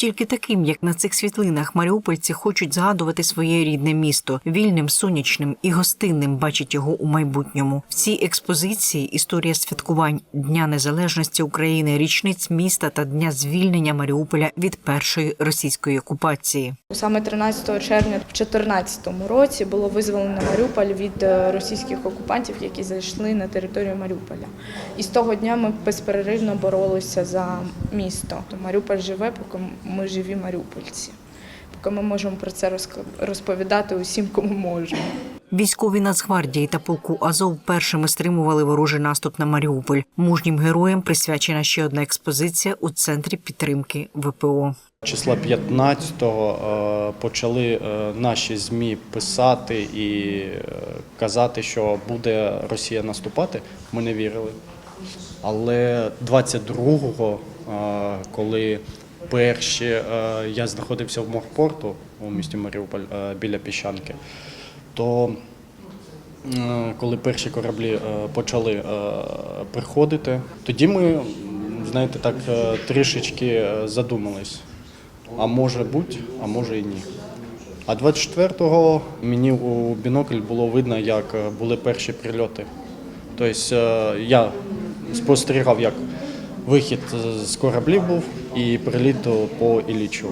Тільки таким, як на цих світлинах, маріупольці хочуть згадувати своє рідне місто вільним, сонячним і гостинним бачать його у майбутньому. В цій експозиції історія святкувань Дня Незалежності України, річниць міста та дня звільнення Маріуполя від першої російської окупації. Саме 13 червня в 2014 році було визволено Маріуполь від е, російських окупантів, які зайшли на територію Маріуполя. І з того дня ми безперервно боролися за місто. Маріуполь живе, поки ми живі маріупольці. Поки ми можемо про це розповідати усім, кому можемо. Військові Нацгвардії та полку Азов першими стримували ворожий наступ на Маріуполь. Мужнім героям присвячена ще одна експозиція у центрі підтримки ВПО. Числа 15-го е, почали е, наші ЗМІ писати і е, казати, що буде Росія наступати. Ми не вірили. Але 22-го, е, коли перші е, я знаходився в морпорту у місті Маріуполь е, біля Піщанки, то Е, коли перші кораблі почали приходити, тоді ми, знаєте, так трішечки задумались. А може бути, а може і ні. А 24-го мені у бінокль було видно, як були перші прильоти. Тобто я спостерігав, як вихід з кораблів був і приліт по Іллічу.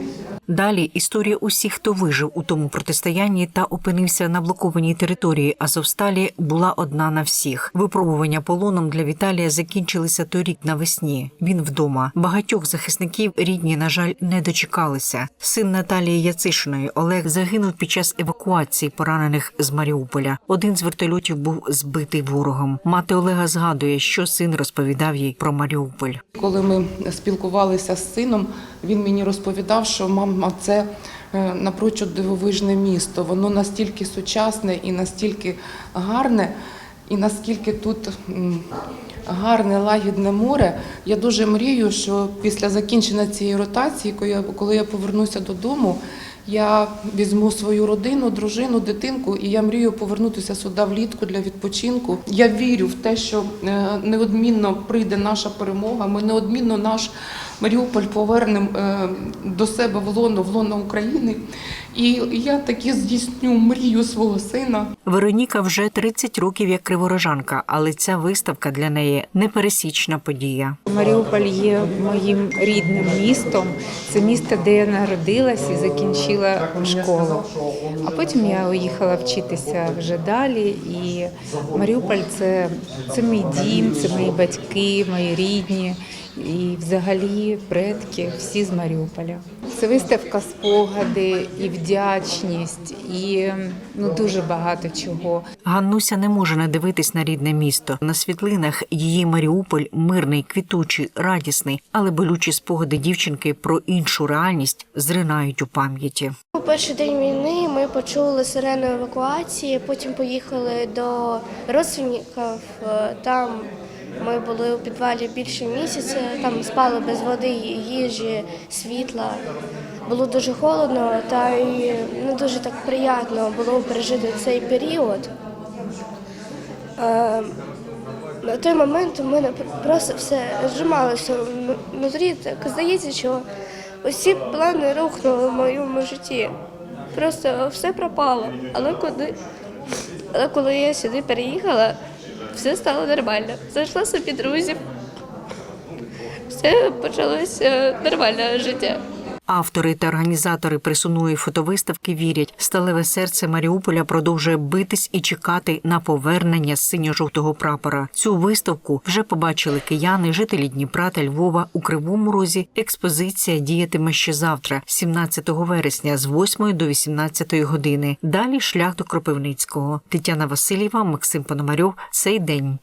Далі історія усіх, хто вижив у тому протистоянні та опинився на блокованій території Азовсталі, була одна на всіх. Випробування полоном для Віталія закінчилися торік навесні. Він вдома. Багатьох захисників рідні, на жаль, не дочекалися. Син Наталії Яцишиної Олег загинув під час евакуації поранених з Маріуполя. Один з вертольотів був збитий ворогом. Мати Олега згадує, що син розповідав їй про Маріуполь. Коли ми спілкувалися з сином, він мені розповідав, що мама, це е, напрочуд дивовижне місто. Воно настільки сучасне і настільки гарне, і наскільки тут гарне лагідне море. Я дуже мрію, що після закінчення цієї ротації, коли я, повернуся додому, я візьму свою родину, дружину, дитинку, і я мрію повернутися сюди влітку для відпочинку. Я вірю в те, що е, неодмінно прийде наша перемога. Ми неодмінно наш Маріуполь повернемо е, до себе в лоно, в лоно України. І я таки здійсню мрію свого сина. Вероніка вже 30 років як криворожанка, але ця виставка для неї непересічна подія. Маріуполь є моїм рідним містом. Це місто, де я народилась і закінчила школу. А потім я уїхала вчитися вже далі. І Маріуполь це, це мій дім, це мої батьки, мої рідні. І взагалі предки всі з Маріуполя. Це виставка спогади і вдячність, і ну дуже багато чого. Ганнуся не може не дивитись на рідне місто. На світлинах її Маріуполь мирний, квітучий, радісний, але болючі спогади дівчинки про іншу реальність зринають у пам'яті. У перший день війни ми почули сирену евакуації, потім поїхали до родственників. Е, Там ми були у підвалі більше місяця, там спали без води, їжі, світла. Було дуже холодно та й не дуже так приємно було пережити цей період. Е, На той момент у мене просто все зжималося внутрі. Так здається, що усі плани рухнули в моєму житті. Просто все пропало. Але коли, але коли я сюди переїхала, все стало нормально. Зайшла собі друзів. Все почалося нормальне життя. Автори та організатори присуної фотовиставки вірять, сталеве серце Маріуполя продовжує битись і чекати на повернення синьо-жовтого прапора. Цю виставку вже побачили кияни, жителі Дніпра та Львова у Кривому Розі. Експозиція діятиме ще завтра, 17 вересня, з 8 до 18 години. Далі шлях до Кропивницького. Тетяна Васильєва, Максим Пономарьов. Цей день.